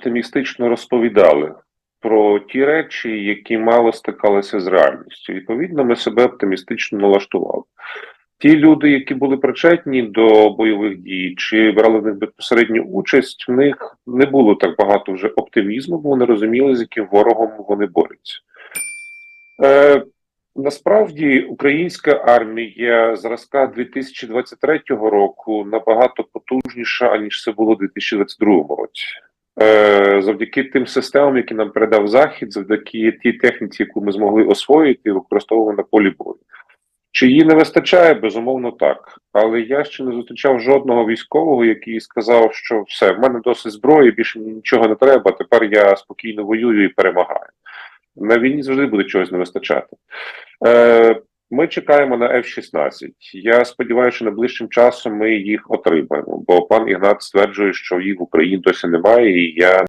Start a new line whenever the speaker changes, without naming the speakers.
оптимістично розповідали про ті речі, які мало стикалися з реальністю. Відповідно, ми себе оптимістично налаштували. Ті люди, які були причетні до бойових дій чи брали в них безпосередню участь, в них не було так багато вже оптимізму, бо вони розуміли, з яким ворогом вони борються. Е, насправді українська армія зразка 2023 року набагато потужніша, аніж це було у 2022 році. Е, завдяки тим системам, які нам передав Захід, завдяки тій техніці, яку ми змогли освоїти і використовувати на полі бою. Чи її не вистачає? Безумовно, так. Але я ще не зустрічав жодного військового, який сказав, що все, в мене досить зброї, більше нічого не треба. Тепер я спокійно воюю і перемагаю. На війні завжди буде чогось не вистачати. Е, ми чекаємо на F-16. Я сподіваюся, що найближчим часом ми їх отримаємо, бо пан Ігнат стверджує, що їх в Україні досі немає, і я